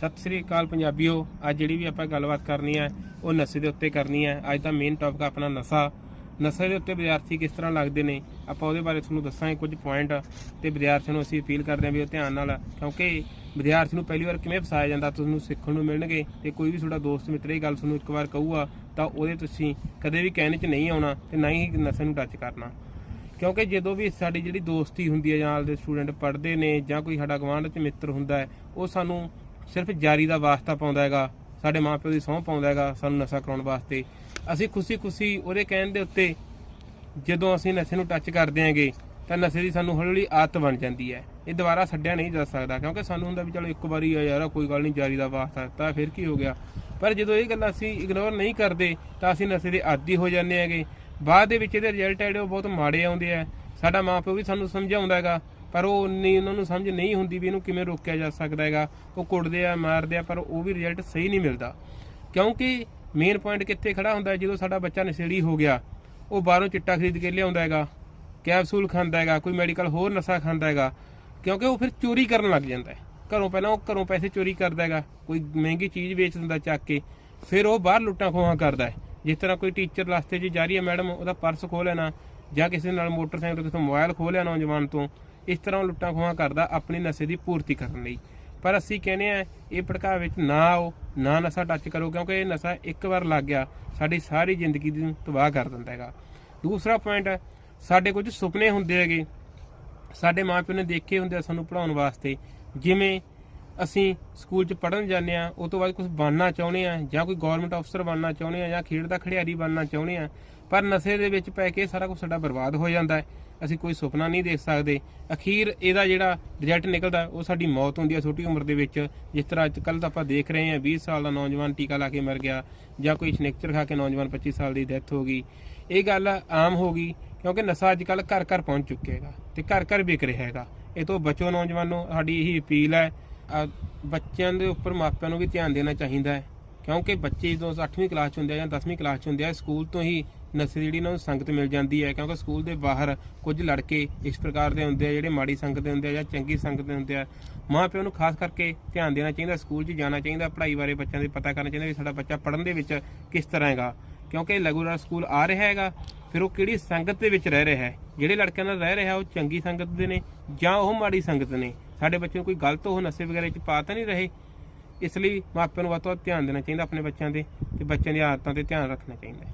ਸਤਿ ਸ੍ਰੀ ਅਕਾਲ ਪੰਜਾਬੀਓ, ਅੱਜ ਜਿਹੜੀ ਵੀ ਆਪਾਂ ਗੱਲਬਾਤ ਕਰਨੀ ਹੈ, ਉਹ ਨਸ਼ੇ ਦੇ ਉੱਤੇ ਕਰਨੀ ਹੈ। ਅੱਜ ਦਾ ਮੇਨ ਟੌਪਿਕ ਆਪਣਾ ਨਸ਼ਾ। ਨਸ਼ੇ ਦੇ ਉੱਤੇ ਵਿਦਿਆਰਥੀ ਕਿਸ ਤਰ੍ਹਾਂ ਲੱਗਦੇ ਨੇ, ਆਪਾਂ ਉਹਦੇ ਬਾਰੇ ਤੁਹਾਨੂੰ ਦੱਸਾਂਗੇ ਕੁਝ ਪੁਆਇੰਟ ਤੇ ਵਿਦਿਆਰਥੀਆਂ ਨੂੰ ਅਸੀਂ ਅਪੀਲ ਕਰਦੇ ਹਾਂ ਵੀ ਉਹ ਧਿਆਨ ਨਾਲ, ਕਿਉਂਕਿ ਵਿਦਿਆਰਥੀ ਨੂੰ ਪਹਿਲੀ ਵਾਰ ਕਿਵੇਂ ਫਸਾਇਆ ਜਾਂਦਾ, ਤੁਹਾਨੂੰ ਸਿੱਖਣ ਨੂੰ ਮਿਲਣਗੇ ਤੇ ਕੋਈ ਵੀ ਤੁਹਾਡਾ ਦੋਸਤ, ਮਿੱਤਰ ਇਹ ਗੱਲ ਤੁਹਾਨੂੰ ਇੱਕ ਵਾਰ ਕਹੂਗਾ, ਤਾਂ ਉਹਦੇ ਤੁਸੀਂ ਕਦੇ ਵੀ ਕਹਿਣੇ 'ਚ ਨਹੀਂ ਆਉਣਾ ਤੇ ਨਾ ਹੀ ਨਸ਼ੇ ਨੂੰ ਟੱਚ ਕਰਨਾ। ਕਿਉਂਕਿ ਜਦੋਂ ਵੀ ਸਾਡੀ ਜਿਹੜੀ ਦੋਸਤੀ ਹੁੰਦੀ ਹੈ ਜਾਂ ਨਾਲ ਦੇ ਸਟੂਡੈਂਟ ਪੜ੍ਹਦੇ ਨੇ ਜਾਂ ਕੋਈ ਸਾਡਾ ਗਵਾਂਢ ਚ ਮਿੱਤਰ ਹੁੰਦਾ ਹੈ, ਉਹ ਸਾਨੂੰ ਸਿਰਫ ਜਾਰੀ ਦਾ ਵਾਸਤਾ ਪਾਉਂਦਾ ਹੈਗਾ, ਸਾਡੇ ਮਾਪਿਓ ਦੀ ਸਹੁੰ ਪਾਉਂਦਾ ਹੈਗਾ, ਸਾਨੂੰ ਨਸ਼ਾ ਕਰਾਉਣ ਵਾਸਤੇ। ਅਸੀਂ ਖੁਸ਼ੀ-ਖੁਸ਼ੀ ਉਹਦੇ ਕਹਿਣ ਦੇ ਉੱਤੇ, ਜਦੋਂ ਅਸੀਂ ਨਸ਼ੇ ਨੂੰ ਟੱਚ ਕਰਦੇ ਆਂਗੇ ਤਾਂ ਨਸ਼ੇ ਦੀ ਸਾਨੂੰ ਹੌਲੀ ਹੌਲੀ ਆਦਤ ਬਣ ਜਾਂਦੀ ਹੈ। ਇਹ ਦੁਬਾਰਾ ਛੱਡਿਆ ਨਹੀਂ ਜਾ ਸਕਦਾ, ਕਿਉਂਕਿ ਸਾਨੂੰ ਹੁੰਦਾ ਵੀ ਚਲੋ ਇੱਕ ਵਾਰੀ ਆ ਯਾਰ, ਕੋਈ ਗੱਲ ਨਹੀਂ, ਜਾਰੀ ਦਾ ਵਾਸਤਾ ਤਾਂ ਫਿਰ ਕੀ ਹੋ ਗਿਆ? ਪਰ ਜਦੋਂ ਇਹ ਗੱਲਾਂ ਅਸੀਂ ਇਗਨੋਰ ਨਹੀਂ ਕਰਦੇ, ਤਾਂ ਅਸੀਂ ਨਸ਼ੇ ਦੇ ਆਦੀ ਹੋ ਜਾਂਦੇ ਹੈਗੇ। ਬਾਅਦ ਦੇ ਵਿੱਚ ਇਹਦੇ ਰਿਜ਼ਲਟ ਜਿਹੜੇ ਉਹ ਬਹੁਤ ਮਾੜੇ ਆਉਂਦੇ ਆ। ਸਾਡਾ ਮਾਪਿਓ ਵੀ ਸਾਨੂੰ ਸਮਝਾਉਂਦਾ ਹੈਗਾ ਪਰ ਉਹ ਨਹੀਂ, ਉਹਨਾਂ ਨੂੰ ਸਮਝ ਨਹੀਂ ਹੁੰਦੀ ਵੀ ਇਹਨੂੰ ਕਿਵੇਂ ਰੋਕਿਆ ਜਾ ਸਕਦਾ ਹੈਗਾ। ਉਹ ਕੁੱਟਦੇ ਆ, ਮਾਰਦੇ ਆ, ਪਰ ਉਹ ਵੀ ਰਿਜ਼ਲਟ ਸਹੀ ਨਹੀਂ ਮਿਲਦਾ। ਕਿਉਂਕਿ ਮੇਨ ਪੁਆਇੰਟ ਕਿੱਥੇ ਖੜਾ ਹੁੰਦਾ ਜਦੋਂ ਸਾਡਾ ਬੱਚਾ ਨਸ਼ੇੜੀ ਹੋ ਗਿਆ, ਉਹ ਬਾਹਰੋਂ ਚਿੱਟਾ ਖਰੀਦ ਕੇ ਲਿਆਉਂਦਾ ਹੈਗਾ ਕੈਪਸੂਲ ਖਾਂਦਾ ਹੈਗਾ, ਕੋਈ ਮੈਡੀਕਲ ਹੋਰ ਨਸ਼ਾ ਖਾਂਦਾ ਹੈਗਾ, ਕਿਉਂਕਿ ਉਹ ਫਿਰ ਚੋਰੀ ਕਰਨ ਲੱਗ ਜਾਂਦਾ ਹੈ। ਘਰੋਂ ਪਹਿਲਾਂ ਉਹ ਘਰੋਂ ਪੈਸੇ ਚੋਰੀ ਕਰਦਾ ਹੈਗਾ, ਕੋਈ ਮਹਿੰਗੀ ਚੀਜ਼ ਵੇਚ ਦਿੰਦਾ ਚੱਕ ਕੇ, ਫਿਰ ਉਹ ਬਾਹਰ ਲੁੱਟਾਂ ਖੋਹਾਂ ਕਰਦਾ ਹੈ। ਜਿਸ ਤਰ੍ਹਾਂ ਕੋਈ ਟੀਚਰ ਰਸਤੇ 'ਚ ਜਾ ਰਹੀ ਹੈ, ਮੈਡਮ, ਉਹਦਾ ਪਰਸ ਖੋਹ ਲੈਣਾ ਜਾਂ ਕਿਸੇ ਨਾਲ ਮੋਟਰਸਾਈਕਲ ਤੋਂ ਕਿਥੋਂ ਮੋਬਾਈਲ ਖੋਹ ਲਿਆ ਨੌਜਵਾਨ ਤੋਂ ਇਸ ਤਰ੍ਹਾਂ ਉਹ ਲੁੱਟਾਂ ਖੋਹਾਂ ਕਰਦਾ ਆਪਣੀ ਨਸ਼ੇ ਦੀ ਪੂਰਤੀ ਕਰਨ ਲਈ। ਪਰ ਅਸੀਂ ਕਹਿੰਦੇ ਆ ਇਹ ਭੜਕਾ ਵਿੱਚ ਨਾ ਆਓ, ਨਾ ਨਸ਼ਾ ਟੱਚ ਕਰੋ, ਕਿਉਂਕਿ ਇਹ ਨਸ਼ਾ ਇੱਕ ਵਾਰ ਲੱਗ ਗਿਆ, ਸਾਡੀ ਸਾਰੀ ਜ਼ਿੰਦਗੀ ਨੂੰ ਤਬਾਹ ਕਰ ਦਿੰਦਾ ਹੈਗਾ। ਦੂਸਰਾ ਪੁਆਇੰਟ ਸਾਡੇ ਕੁਝ ਸੁਪਨੇ ਹੁੰਦੇ ਹੈਗੇ। ਸਾਡੇ ਮਾਪਿਓ ਨੇ ਦੇਖੇ ਹੁੰਦੇ ਆ ਸਾਨੂੰ ਪੜਾਉਣ ਵਾਸਤੇ, ਜਿਵੇਂ ਅਸੀਂ ਸਕੂਲ 'ਚ ਪੜਨ ਜਾਂਦੇ ਆ ਉਸ ਤੋਂ ਬਾਅਦ ਕੁਝ ਬਣਨਾ ਚਾਹੁੰਦੇ ਆ ਜਾਂ ਕੋਈ ਗਵਰਨਮੈਂਟ ਅਫਸਰ ਬਣਨਾ ਚਾਹੁੰਦੇ ਆ ਜਾਂ ਖੇਡ ਦਾ ਖਿਡਾਰੀ ਬਣਨਾ ਚਾਹੁੰਦੇ ਆ ਪਰ ਨਸ਼ੇ ਦੇ ਵਿੱਚ ਪੈ ਕੇ ਸਾਰਾ ਕੁਝ ਸਾਡਾ ਬਰਬਾਦ ਹੋ ਜਾਂਦਾ ਹੈ। ਅਸੀਂ ਕੋਈ ਸੁਪਨਾ ਨਹੀਂ ਦੇਖ ਸਕਦੇ। ਅਖੀਰ ਇਹਦਾ ਜਿਹੜਾ ਰਿਜ਼ਲਟ ਨਿਕਲਦਾ, ਉਹ ਸਾਡੀ ਮੌਤ ਹੁੰਦੀ ਹੈ ਛੋਟੀ ਉਮਰ ਦੇ ਵਿੱਚ। ਜਿਸ ਤਰ੍ਹਾਂ ਅੱਜ ਕੱਲ੍ਹ ਤਾਂ ਆਪਾਂ ਦੇਖ ਰਹੇ ਹਾਂ 20 ਸਾਲ ਦਾ ਨੌਜਵਾਨ ਟੀਕਾ ਲਾ ਕੇ ਮਰ ਗਿਆ, ਜਾਂ ਕੋਈ ਸਨੇਕਚਰ ਖਾ ਕੇ ਨੌਜਵਾਨ 25 ਸਾਲ ਦੀ ਡੈਥ ਹੋ ਗਈ। ਇਹ ਗੱਲ ਆਮ ਹੋ ਗਈ, ਕਿਉਂਕਿ ਨਸ਼ਾ ਅੱਜ ਕੱਲ੍ਹ ਘਰ ਘਰ ਪਹੁੰਚ ਚੁੱਕਿਆ ਹੈਗਾ ਤੇ ਘਰ ਘਰ ਵਿਕ ਰਿਹਾ ਹੈਗਾ। ਇਹ ਤੋਂ ਬਚੋ ਨੌਜਵਾਨੋ, ਸਾਡੀ ਇਹੀ ਅਪੀਲ ਹੈ ਬੱਚਿਆਂ ਦੇ ਉੱਪਰ ਮਾਪਿਆਂ ਨੂੰ ਵੀ ਧਿਆਨ ਦੇਣਾ ਚਾਹੀਦਾ ਹੈ। ਕਿਉਂਕਿ ਬੱਚੇ ਜਦੋਂ 8ਵੀਂ ਕਲਾਸ ਚ ਹੁੰਦੇ ਆ ਜਾਂ 10ਵੀਂ ਕਲਾਸ ਚ ਹੁੰਦੇ ਆ, ਸਕੂਲ ਤੋਂ ਹੀ ਨਸ਼ੇ ਜਿਹੜੀ ਉਹਨਾਂ ਨੂੰ ਸੰਗਤ ਮਿਲ ਜਾਂਦੀ ਹੈ। ਕਿਉਂਕਿ ਸਕੂਲ ਦੇ ਬਾਹਰ ਕੁਝ ਲੜਕੇ ਇਸ ਪ੍ਰਕਾਰ ਦੇ ਹੁੰਦੇ ਆ, ਜਿਹੜੇ ਮਾੜੀ ਸੰਗਤ ਦੇ ਹੁੰਦੇ ਆ ਜਾਂ ਚੰਗੀ ਸੰਗਤ ਦੇ ਹੁੰਦੇ ਆ। ਮਾਪਿਆਂ ਨੂੰ ਖਾਸ ਕਰਕੇ ਧਿਆਨ ਦੇਣਾ ਚਾਹੀਦਾ, ਸਕੂਲ 'ਚ ਜਾਣਾ ਚਾਹੀਦਾ, ਪੜ੍ਹਾਈ ਬਾਰੇ ਬੱਚਿਆਂ ਦੇ ਪਤਾ ਕਰਨਾ ਚਾਹੀਦਾ ਵੀ ਸਾਡਾ ਬੱਚਾ ਪੜ੍ਹਨ ਦੇ ਵਿੱਚ ਕਿਸ ਤਰ੍ਹਾਂ ਹੈਗਾ। ਕਿਉਂਕਿ ਰੈਗੂਲਰ ਸਕੂਲ ਆ ਰਿਹਾ ਹੈਗਾ, ਫਿਰ ਉਹ ਕਿਹੜੀ ਸੰਗਤ ਦੇ ਵਿੱਚ ਰਹਿ ਰਿਹਾ ਹੈ? ਜਿਹੜੇ ਲੜਕਿਆਂ ਨਾਲ ਰਹਿ ਰਿਹਾ ਉਹ ਚੰਗੀ ਸੰਗਤ ਦੇ ਨੇ ਜਾਂ ਉਹ ਮਾੜੀ ਸੰਗਤ ਨੇ। ਸਾਡੇ ਬੱਚੇ ਨੂੰ ਕੋਈ ਗਲਤ ਉਹ ਨਸ਼ੇ ਵਗੈਰਾ 'ਚ ਪਾ ਤਾਂ ਨਹੀਂ ਰਹੇ। ਇਸ ਲਈ ਮਾਪਿਆਂ ਨੂੰ ਵੱਧ ਤੋਂ ਵੱਧ ਧਿਆਨ ਦੇਣਾ ਚਾਹੀਦਾ ਆਪਣੇ ਬੱਚਿਆਂ ਦੇ ਤੇ ਬੱਚਿਆਂ ਦੀਆਂ ਆਦਤਾਂ ਤੇ ਧਿਆਨ ਰੱਖਣਾ ਚਾਹੀਦਾ